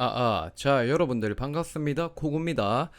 아, 아, 자, 여러분들 반갑습니다. 코구입니다.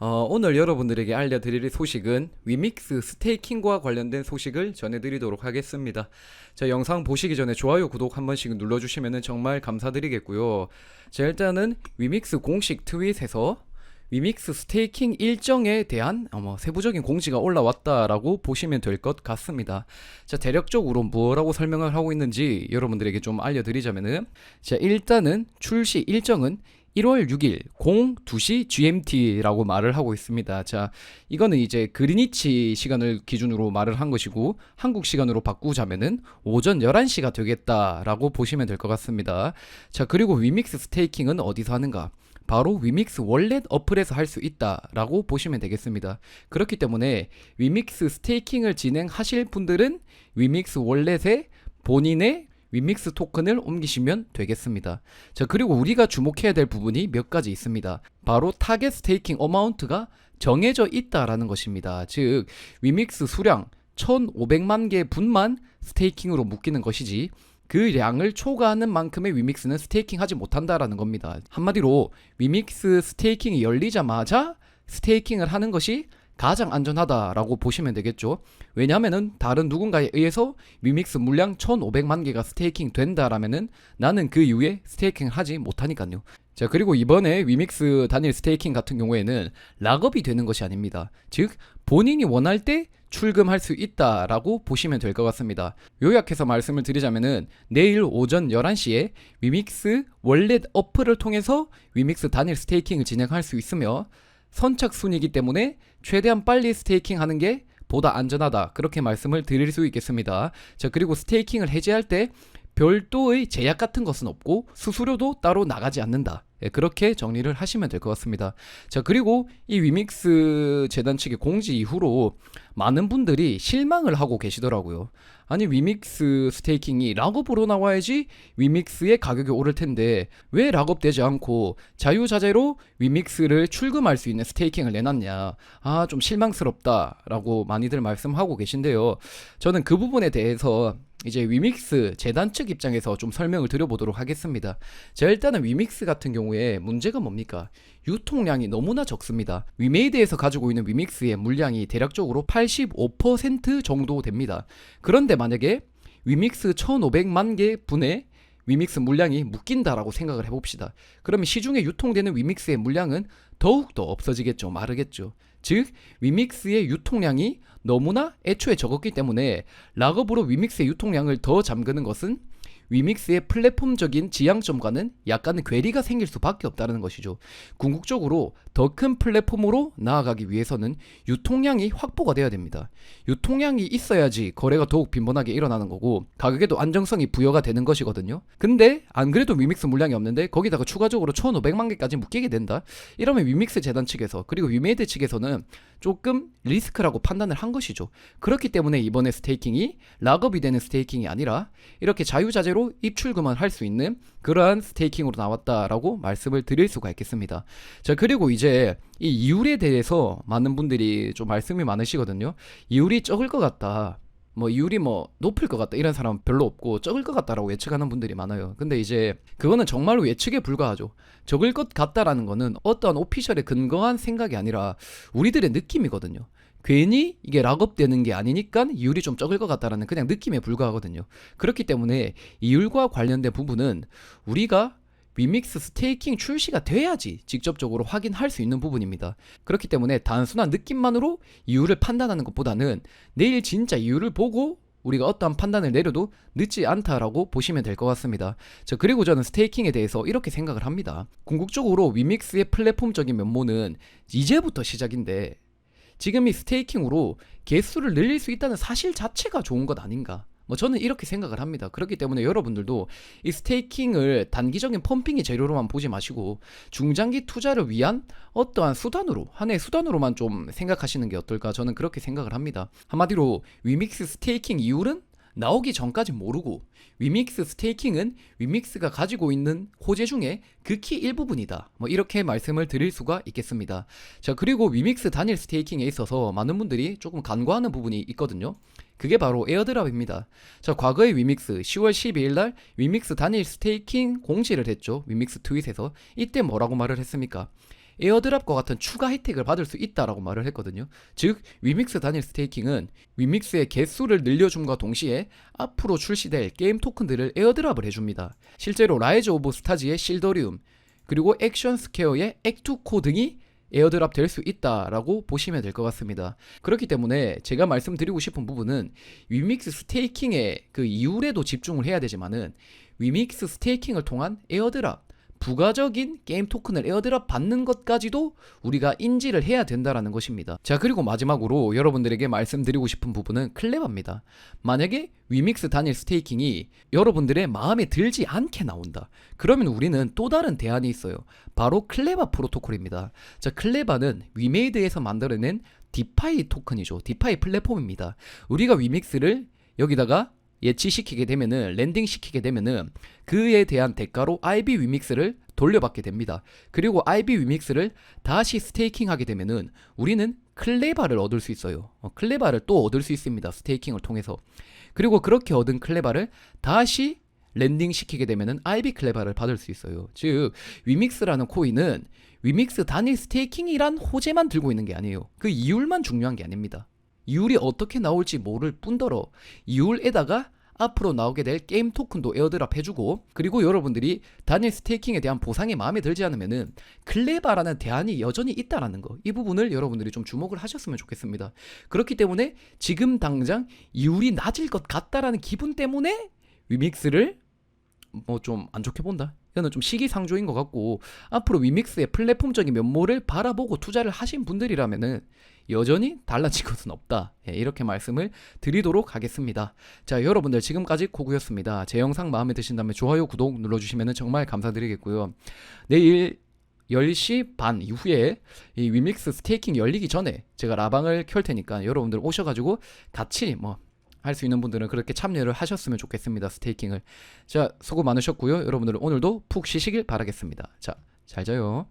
어, 오늘 여러분들에게 알려드릴 소식은 위믹스 스테이킹과 관련된 소식을 전해드리도록 하겠습니다. 자, 영상 보시기 전에 좋아요, 구독 한 번씩 눌러주시면 정말 감사드리겠고요. 자, 일단은 위믹스 공식 트윗에서 위믹스 스테이킹 일정에 대한 어머, 세부적인 공지가 올라왔다라고 보시면 될 것 같습니다. 자, 대략적으로 뭐라고 설명을 하고 있는지 여러분들에게 좀 알려드리자면은 자, 일단은 출시 일정은 1월 6일 02시 GMT라고 말을 하고 있습니다. 자, 이거는 이제 그리니치 시간을 기준으로 말을 한 것이고 한국 시간으로 바꾸자면은 오전 11시가 되겠다라고 보시면 될 것 같습니다. 자, 그리고 위믹스 스테이킹은 어디서 하는가? 바로 위믹스 월렛 어플에서 할 수 있다라고 보시면 되겠습니다. 그렇기 때문에 위믹스 스테이킹을 진행하실 분들은 위믹스 월렛에 본인의 위믹스 토큰을 옮기시면 되겠습니다. 자, 그리고 우리가 주목해야 될 부분이 몇 가지 있습니다. 바로 타겟 스테이킹 어마운트가 정해져 있다라는 것입니다. 즉, 위믹스 수량 1,500만 개 분만 스테이킹으로 묶이는 것이지 그 량을 초과하는 만큼의 위믹스는 스테이킹 하지 못한다라는 겁니다. 한마디로 위믹스 스테이킹이 열리자마자 스테이킹을 하는 것이 가장 안전하다라고 보시면 되겠죠. 왜냐하면은 다른 누군가에 의해서 위믹스 물량 1,500만 개가 스테이킹 된다라면은 나는 그 이후에 스테이킹을 하지 못하니까요. 자, 그리고 이번에 위믹스 단일 스테이킹 같은 경우에는 락업이 되는 것이 아닙니다. 즉, 본인이 원할 때 출금할 수 있다라고 보시면 될 것 같습니다. 요약해서 말씀을 드리자면은 내일 오전 11시에 위믹스 월렛 어플을 통해서 위믹스 단일 스테이킹을 진행할 수 있으며 선착순이기 때문에 최대한 빨리 스테이킹 하는 게 보다 안전하다. 그렇게 말씀을 드릴 수 있겠습니다. 자, 그리고 스테이킹을 해제할 때 별도의 제약 같은 것은 없고 수수료도 따로 나가지 않는다. 예, 그렇게 정리를 하시면 될 것 같습니다. 자, 그리고 이 위믹스 재단 측의 공지 이후로 많은 분들이 실망을 하고 계시더라고요. 아니, 위믹스 스테이킹이 락업으로 나와야지 위믹스의 가격이 오를 텐데 왜 락업되지 않고 자유자재로 위믹스를 출금할 수 있는 스테이킹을 내놨냐. 아, 좀 실망스럽다라고 많이들 말씀하고 계신데요. 저는 그 부분에 대해서 이제 위믹스 재단 측 입장에서 좀 설명을 드려보도록 하겠습니다. 자, 일단은 위믹스 같은 경우에 문제가 뭡니까? 유통량이 너무나 적습니다. 위메이드에서 가지고 있는 위믹스의 물량이 대략적으로 85% 정도 됩니다. 그런데 만약에 위믹스 1500만 개 분의 위믹스 물량이 묶인다라고 생각을 해봅시다. 그러면 시중에 유통되는 위믹스의 물량은 더욱더 없어지겠죠. 마르겠죠. 즉, 위믹스의 유통량이 너무나 애초에 적었기 때문에 락업으로 위믹스의 유통량을 더 잠그는 것은 위믹스의 플랫폼적인 지향점과는 약간의 괴리가 생길 수밖에 없다는 것이죠. 궁극적으로 더 큰 플랫폼으로 나아가기 위해서는 유통량이 확보가 돼야 됩니다. 유통량이 있어야지 거래가 더욱 빈번하게 일어나는 거고 가격에도 안정성이 부여가 되는 것이거든요. 근데 안 그래도 위믹스 물량이 없는데 거기다가 추가적으로 1,500만 개까지 묶이게 된다. 이러면 위믹스 재단 측에서 그리고 위메이드 측에서는 조금 리스크라고 판단을 한 것이죠. 그렇기 때문에 이번에 스테이킹이 락업이 되는 스테이킹이 아니라 이렇게 자유자재로 입출금을 할수 있는 그러한 스테이킹으로 나왔다라고 말씀을 드릴 수가 있겠습니다. 자, 그리고 이제 이 이율에 대해서 많은 분들이 좀 말씀이 많으시거든요. 이율이 적을 것 같다. 뭐 이율이 뭐 높을 것 같다 이런 사람은 별로 없고 적을 것 같다라고 예측하는 분들이 많아요. 근데 이제 그거는 정말로 예측에 불과하죠. 적을 것 같다라는 거는 어떠한 오피셜에 근거한 생각이 아니라 우리들의 느낌이거든요. 괜히 이게 락업되는 게 아니니까 이율이 좀 적을 것 같다라는 그냥 느낌에 불과하거든요. 그렇기 때문에 이율과 관련된 부분은 우리가 위믹스 스테이킹 출시가 돼야지 직접적으로 확인할 수 있는 부분입니다. 그렇기 때문에 단순한 느낌만으로 이유를 판단하는 것보다는 내일 진짜 이유를 보고 우리가 어떠한 판단을 내려도 늦지 않다라고 보시면 될 것 같습니다. 자, 그리고 저는 스테이킹에 대해서 이렇게 생각을 합니다. 궁극적으로 위믹스의 플랫폼적인 면모는 이제부터 시작인데 지금 이 스테이킹으로 개수를 늘릴 수 있다는 사실 자체가 좋은 것 아닌가? 뭐 저는 이렇게 생각을 합니다. 그렇기 때문에 여러분들도 이 스테이킹을 단기적인 펌핑의 재료로만 보지 마시고 중장기 투자를 위한 어떠한 수단으로 하나의 수단으로만 좀 생각하시는 게 어떨까 저는 그렇게 생각을 합니다. 한마디로 위믹스 스테이킹 이율은 나오기 전까지 모르고 위믹스 스테이킹은 위믹스가 가지고 있는 호재 중에 극히 일부분이다. 뭐 이렇게 말씀을 드릴 수가 있겠습니다. 자, 그리고 위믹스 단일 스테이킹에 있어서 많은 분들이 조금 간과하는 부분이 있거든요. 그게 바로 에어드랍입니다. 자, 과거의 위믹스 10월 12일 날 위믹스 단일 스테이킹 공지를 했죠. 위믹스 트윗에서 이때 뭐라고 말을 했습니까? 에어드랍과 같은 추가 혜택을 받을 수 있다라고 말을 했거든요. 즉 위믹스 단일 스테이킹은 위믹스의 개수를 늘려줌과 동시에 앞으로 출시될 게임 토큰들을 에어드랍을 해줍니다. 실제로 라이즈 오브 스타즈의 실더리움 그리고 액션 스퀘어의 액투코 등이 에어드랍 될 수 있다라고 보시면 될 것 같습니다. 그렇기 때문에 제가 말씀드리고 싶은 부분은 위믹스 스테이킹의 그 이율에도 집중을 해야 되지만은 위믹스 스테이킹을 통한 에어드랍 부가적인 게임 토큰을 에어드랍 받는 것까지도 우리가 인지를 해야 된다라는 것입니다. 자, 그리고 마지막으로 여러분들에게 말씀드리고 싶은 부분은 클레바입니다. 만약에 위믹스 단일 스테이킹이 여러분들의 마음에 들지 않게 나온다. 그러면 우리는 또 다른 대안이 있어요. 바로 클레바 프로토콜입니다. 자, 클레바는 위메이드에서 만들어낸 디파이 토큰이죠. 디파이 플랫폼입니다. 우리가 위믹스를 여기다가 예치시키게 되면은 랜딩 시키게 되면은 그에 대한 대가로 IB 위믹스를 돌려받게 됩니다. 그리고 IB 위믹스를 다시 스테이킹하게 되면은 우리는 클레바를 얻을 수 있어요. 어, 클레바를 또 얻을 수 있습니다. 스테이킹을 통해서. 그리고 그렇게 얻은 클레바를 다시 랜딩 시키게 되면은 IB 클레바를 받을 수 있어요. 즉 위믹스라는 코인은 위믹스 단일 스테이킹이란 호재만 들고 있는 게 아니에요. 그 이율만 중요한 게 아닙니다. 이율이 어떻게 나올지 모를 뿐더러 이율에다가 앞으로 나오게 될 게임 토큰도 에어드랍 해주고 그리고 여러분들이 단일 스테이킹에 대한 보상이 마음에 들지 않으면은 클레바라는 대안이 여전히 있다라는 거 이 부분을 여러분들이 좀 주목을 하셨으면 좋겠습니다. 그렇기 때문에 지금 당장 이율이 낮을 것 같다라는 기분 때문에 위믹스를 뭐 좀 안 좋게 본다 이거는 좀 시기상조인 것 같고 앞으로 위믹스의 플랫폼적인 면모를 바라보고 투자를 하신 분들이라면은 여전히 달라질 것은 없다. 예, 이렇게 말씀을 드리도록 하겠습니다. 자, 여러분들 지금까지 코구였습니다. 제 영상 마음에 드신다면 좋아요, 구독 눌러주시면 정말 감사드리겠고요. 내일 10시 반 이후에 이 위믹스 스테이킹 열리기 전에 제가 라방을 켤 테니까 여러분들 오셔가지고 같이 뭐 할 수 있는 분들은 그렇게 참여를 하셨으면 좋겠습니다. 스테이킹을. 자, 수고 많으셨고요. 여러분들 오늘도 푹 쉬시길 바라겠습니다. 자, 잘 자요.